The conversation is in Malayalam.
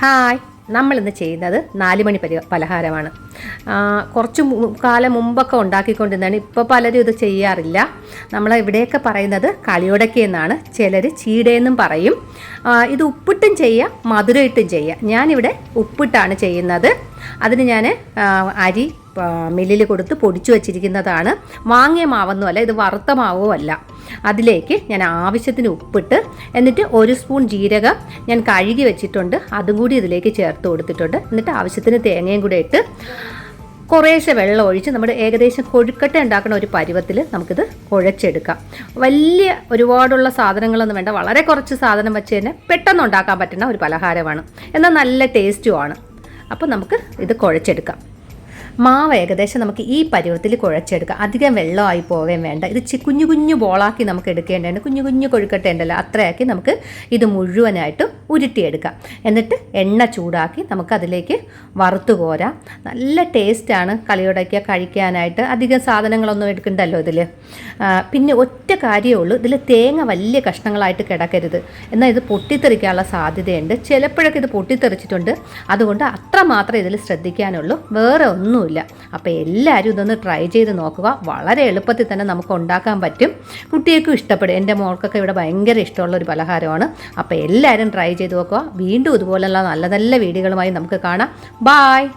ഹായ്. നമ്മൾ ഇന്ന് ചെയ്യുന്നത് നാലുമണി പരി പലഹാരമാണ്. കുറച്ച് കാലം മുമ്പൊക്കെ ഉണ്ടാക്കിക്കൊണ്ടിരുന്നതാണ്. ഇപ്പോൾ പലരും ഇത് ചെയ്യാറില്ല. നമ്മൾ ഇവിടെയൊക്കെ പറയുന്നത് കളിയുടക്കി എന്നാണ്. ചിലർ ചീടയെന്നും പറയും. ഇത് ഉപ്പിട്ടും ചെയ്യാം മധുരയിട്ടും ചെയ്യാം. ഞാനിവിടെ ഉപ്പിട്ടാണ് ചെയ്യുന്നത്. അതിന് ഞാൻ അരി മില്ലിൽ കൊടുത്ത് പൊടിച്ചു വച്ചിരിക്കുന്നതാണ്. വാങ്ങിയ മാവൊന്നുമല്ല ഇത് വറുത്ത മാവുമല്ല. അതിലേക്ക് ഞാൻ ആവശ്യത്തിന് ഉപ്പിട്ട് എന്നിട്ട് ഒരു സ്പൂൺ ജീരകം ഞാൻ കഴുകി വെച്ചിട്ടുണ്ട്. അതും കൂടി ഇതിലേക്ക് ചേർത്ത് കൊടുത്തിട്ടുണ്ട്. എന്നിട്ട് ആവശ്യത്തിന് തേങ്ങയും കൂടെ ഇട്ട് കുറേശ്ശെ വെള്ളം ഒഴിച്ച് നമ്മുടെ ഏകദേശം കൊഴുക്കട്ട ഉണ്ടാക്കുന്ന ഒരു പരുവത്തിൽ നമുക്കിത് കുഴച്ചെടുക്കാം. വലിയ ഒരുപാടുള്ള സാധനങ്ങളൊന്നും വേണ്ട. വളരെ കുറച്ച് സാധനം വെച്ച് തന്നെ പെട്ടെന്ന് ഉണ്ടാക്കാൻ പറ്റുന്ന ഒരു പലഹാരമാണ്. എന്നാൽ നല്ല ടേസ്റ്റുമാണ് അപ്പോൾ നമുക്ക് ഇത് കുഴച്ചെടുക്കാം. മാവ് ഏകദേശം നമുക്ക് ഈ പരുവത്തിൽ കുഴച്ചെടുക്കാം. അധികം വെള്ളമായി പോവുകയും വേണ്ട. ഇത് കുഞ്ഞു കുഞ്ഞു ബോളാക്കി നമുക്ക് എടുക്കേണ്ടതാണ് കുഞ്ഞു കുഞ്ഞു കൊഴുക്കട്ടേണ്ടല്ലോ അത്രയാക്കി നമുക്ക് ഇത് മുഴുവനായിട്ട് ഉരുട്ടിയെടുക്കാം. എന്നിട്ട് എണ്ണ ചൂടാക്കി നമുക്ക് അതിലേക്ക് വറുത്ത് കോരാം. നല്ല ടേസ്റ്റാണ് കളിയുടക്കുക കഴിക്കാനായിട്ട്. അധികം സാധനങ്ങളൊന്നും എടുക്കണ്ടല്ലോ ഇതിൽ പിന്നെ ഒറ്റ കാര്യമേ ഉള്ളൂ. ഇതിൽ തേങ്ങ വലിയ കഷ്ണങ്ങളായിട്ട് കിടക്കരുത്. എന്നാൽ ഇത് പൊട്ടിത്തെറിക്കാനുള്ള സാധ്യതയുണ്ട്. ചിലപ്പോഴൊക്കെ ഇത് പൊട്ടിത്തെറിച്ചിട്ടുണ്ട്. അതുകൊണ്ട് അത്ര മാത്രമേ ഇതിൽ ശ്രദ്ധിക്കാനുള്ളൂ. വേറെ ഒന്നുമില്ല. അപ്പോൾ എല്ലാവരും ഇതൊന്ന് ട്രൈ ചെയ്ത് നോക്കുക. വളരെ എളുപ്പത്തിൽ തന്നെ നമുക്ക് ഉണ്ടാക്കാൻ പറ്റും. കുട്ടികൾക്കും ഇഷ്ടപ്പെടും. എന്റെ മോൾക്കൊക്കെ ഇവിടെ ഭയങ്കര ഇഷ്ടമുള്ള ഒരു പലഹാരമാണ്. അപ്പോൾ എല്ലാവരും ട്രൈ ചെയ്ത് നോക്കുക. വീണ്ടും ഇതുപോലെയുള്ള നല്ല നല്ല വീഡിയോകളുമായി നമുക്ക് കാണാം. ബായ്